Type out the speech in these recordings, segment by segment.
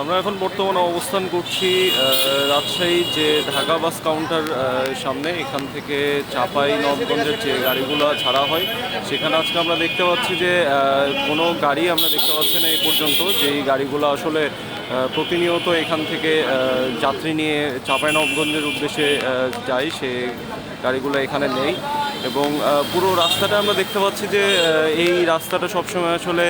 আমরা এখন বর্তমানে অবস্থান করছি রাজশাহী যে ঢাকা বাস কাউন্টার সামনে। এখান থেকে চাপাই নবগঞ্জের যে গাড়িগুলো ছাড়া হয়, সেখানে আজকে আমরা দেখতে পাচ্ছি যে কোনো গাড়ি আমরা দেখতে পাচ্ছি না এই পর্যন্ত। যেই গাড়িগুলো আসলে প্রতিনিয়ত এখান থেকে যাত্রী নিয়ে চাপাই নবগঞ্জের উদ্দেশ্যে যায়, সে গাড়িগুলো এখানে নেই। এবং পুরো রাস্তাটা আমরা দেখতে পাচ্ছি যে এই রাস্তাটা সবসময় আসলে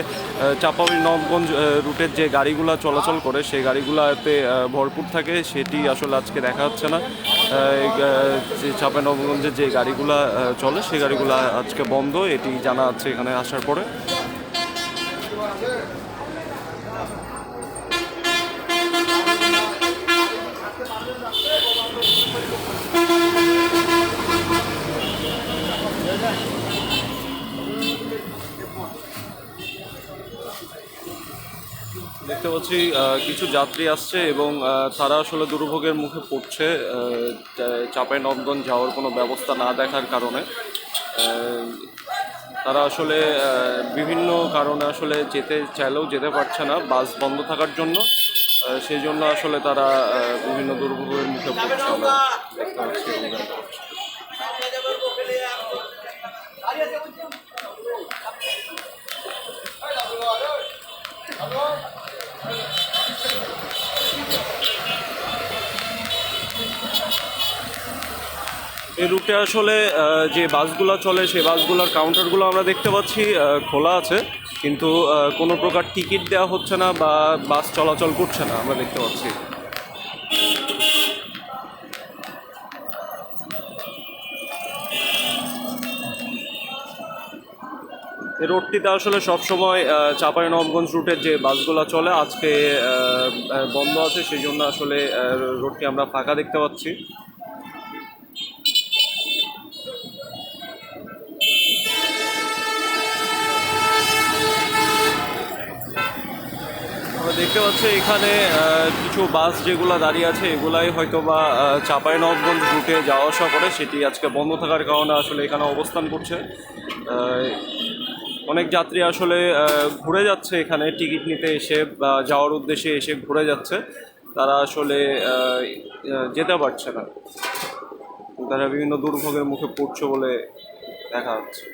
চাপাবি নবগঞ্জ রুটের যে গাড়িগুলো চলাচল করে, সেই গাড়িগুলোতে ভরপুর থাকে। সেটি আসলে আজকে দেখা যাচ্ছে না। চাপাই নবগঞ্জের যে গাড়িগুলো চলে সেই গাড়িগুলো আজকে বন্ধ। এটি জানা যাচ্ছে এখানে আসার পরে। পাচ্ছি কিছু যাত্রী আসছে এবং তারা আসলে দুর্ভোগের মুখে পড়ছে। চাপাই নবগঞ্জ যাওয়ার কোনো ব্যবস্থা না দেখার কারণে। তারা আসলে বিভিন্ন কারণে আসলে যেতে চাইলেও যেতে পারছে না, বাস বন্ধ থাকার জন্য। সেই জন্য আসলে তারা বিভিন্ন দুর্ভোগের মুখে পড়ছে। আমরা দেখতে পাচ্ছি এই রুটে আসলে যে বাসগুলো চলে সেই বাসগুলোর কাউন্টারগুলো আমরা দেখতে পাচ্ছি খোলা আছে, কিন্তু কোনো প্রকার টিকিট দেওয়া হচ্ছে না বা বাস চলাচল করছে না, আমরা দেখতে পাচ্ছি। এই রোডটিতে আসলে সবসময় চাপাই নবগঞ্জ রুটের যে বাসগুলো চলে, আজকে বন্ধ আছে, সেই জন্য আসলে রোডটি আমরা ফাঁকা দেখতে পাচ্ছি। দেখতে পাচ্ছি এখানে কিছু বাস যেগুলো দাঁড়িয়ে আছে, এগুলাই হয়তো বা চাপাই নবগঞ্জ রুটে যাওয়া আসা করে, সেটি আজকে বন্ধ থাকার কারণে আসলে এখানে অবস্থান করছে। অনেক যাত্রী আসলে ঘুরে যাচ্ছে এখানে, টিকিট নিতে এসে বা যাওয়ার উদ্দেশ্যে এসে ঘুরে যাচ্ছে। তারা আসলে যেতে পারছে না। তারা বিভিন্ন দুর্ভোগের মুখে পড়ছে বলে দেখা যাচ্ছে।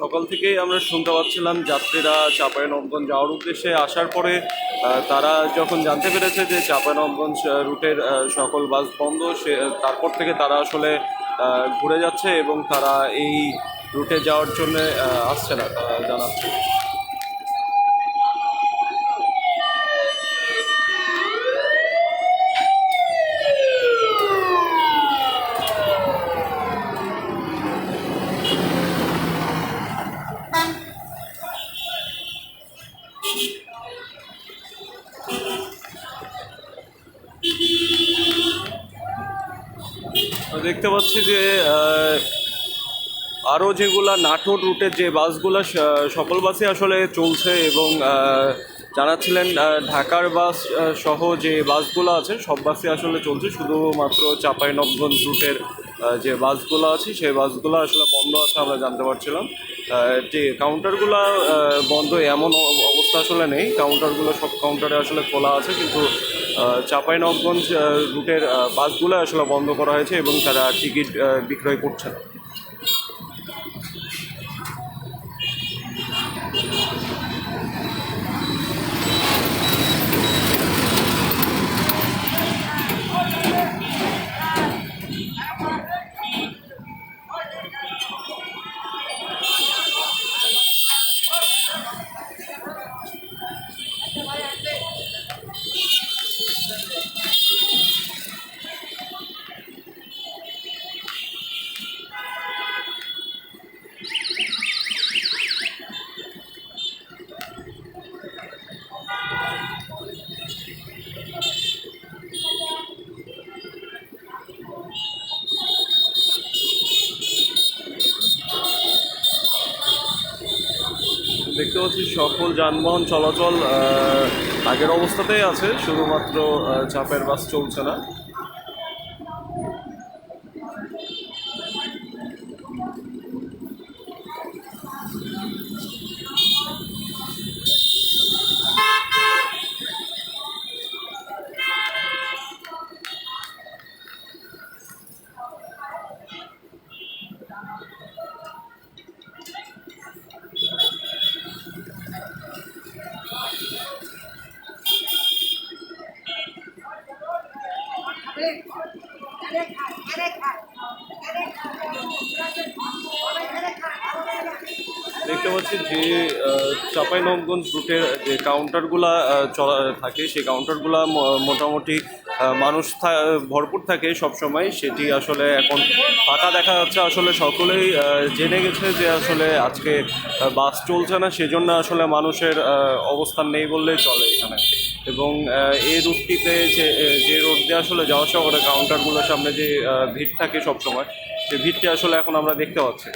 সকাল থেকেই আমরা শুনতে পাচ্ছিলাম যাত্রীরা চাঁপাইনবগঞ্জ যাওয়ার উদ্দেশ্যে আসার পরে তারা যখন জানতে পেরেছে যে চাঁপাইনবগঞ্জ রুটের সকল বাস বন্ধ, সে, তারপর থেকে তারা আসলে ঘুরে যাচ্ছে এবং তারা এই রুটে যাওয়ার জন্য আসছে না, তারা জানাচ্ছে। পাচ্ছি যে আরও যেগুলো নাটোর রুটের যে বাসগুলো সকল বাসই আসলে চলছে এবং জানাচ্ছিলেন ঢাকার বাস সহ যে বাসগুলো আছে, সব বাসই আসলে চলছে। শুধুমাত্র চাঁপাইনবগঞ্জ রুটের যে বাসগুলো আছে, সেই বাসগুলো আসলে বন্ধ আছে আমরা জানতে পারছিলাম। যে কাউন্টারগুলো বন্ধ এমন অবস্থা আসলে নেই। কাউন্টারগুলো সব কাউন্টারে আসলে খোলা আছে, কিন্তু চাঁপাইনবগঞ্জ রুটের বাসগুলো আসলে বন্ধ করা হয়েছে এবং তারা টিকিট বিক্রয় করছে না। দেখতে পাচ্ছি সকল যানবাহন চলাচল আগের অবস্থাতেই আছে শুধুমাত্র চাপের বাস চলছে না। দেখতে পাচ্ছি যে চাপাই নবগঞ্জ রুটের যে কাউন্টারগুলা চলা থাকে, সেই কাউন্টারগুলা মোটামুটি মানুষ ভরপুর থাকে সব সময় সেটি আসলে এখন ফাঁকা দেখা যাচ্ছে আসলে সকলেই জেনে গেছে যে আসলে আজকে বাস চলছে না, সেজন্য আসলে মানুষের অবস্থান নেই বললেই চলে এখানে। এবং এই রুটটিতে যে যে রোড দিয়ে আসলে যাওয়া আসা করে কাউন্টারগুলোর সামনে যে ভিড় থাকে সবসময় সেই ভিড়টি আসলে এখন আমরা দেখতে পাচ্ছি।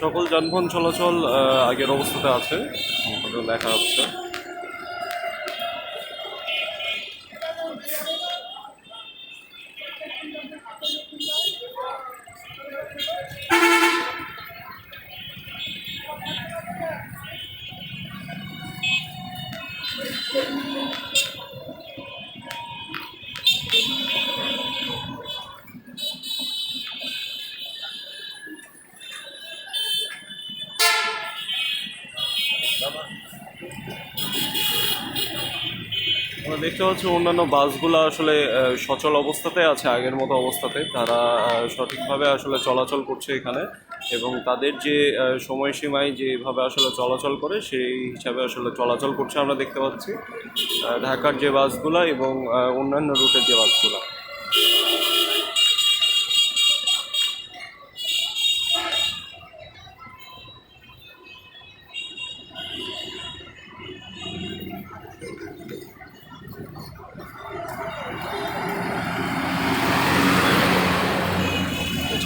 সকল যানবাহন চলাচল আগের অবস্থাতে আছে। দেখা যাচ্ছে আমরা দেখতে পাচ্ছি অন্যান্য বাসগুলো আসলে সচল অবস্থাতে আছে, আগের মতো অবস্থাতে। তারা সঠিকভাবে আসলে চলাচল করছে এখানে এবং তাদের যে সময়সীমায় যেভাবে আসলে চলাচল করে, সেই হিসাবে আসলে চলাচল করছে আমরা দেখতে পাচ্ছি। ঢাকার যে বাসগুলো এবং অন্যান্য রুটের যে বাসগুলো।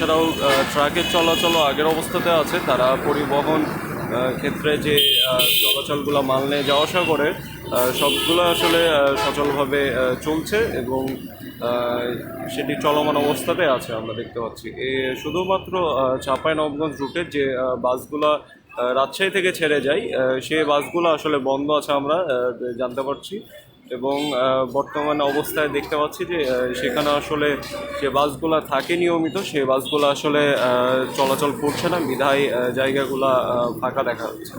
এছাড়াও ট্রাকের চলাচলও আগের অবস্থাতে আছে। তারা পরিবহন ক্ষেত্রে যে চলাচলগুলো মাল নিয়ে যাওয়া আসা করে সবগুলো আসলে সচলভাবে চলছে এবং সেটি চলমান অবস্থাতে আছে আমরা দেখতে পাচ্ছি। এ শুধুমাত্র চাপাই নবগঞ্জ রুটের যে বাসগুলা রাজশাহী থেকে ছেড়ে যায় সেই বাসগুলো আসলে বন্ধ আছে আমরা জানতে পারছি। এবং বর্তমান অবস্থায় দেখতে পাচ্ছি যে সেখানে আসলে যে বাসগুলো থাকে নিয়মিত সেই বাসগুলো আসলে চলাচল করছে না। বিধায় জায়গাগুলো ফাঁকা দেখা যাচ্ছে।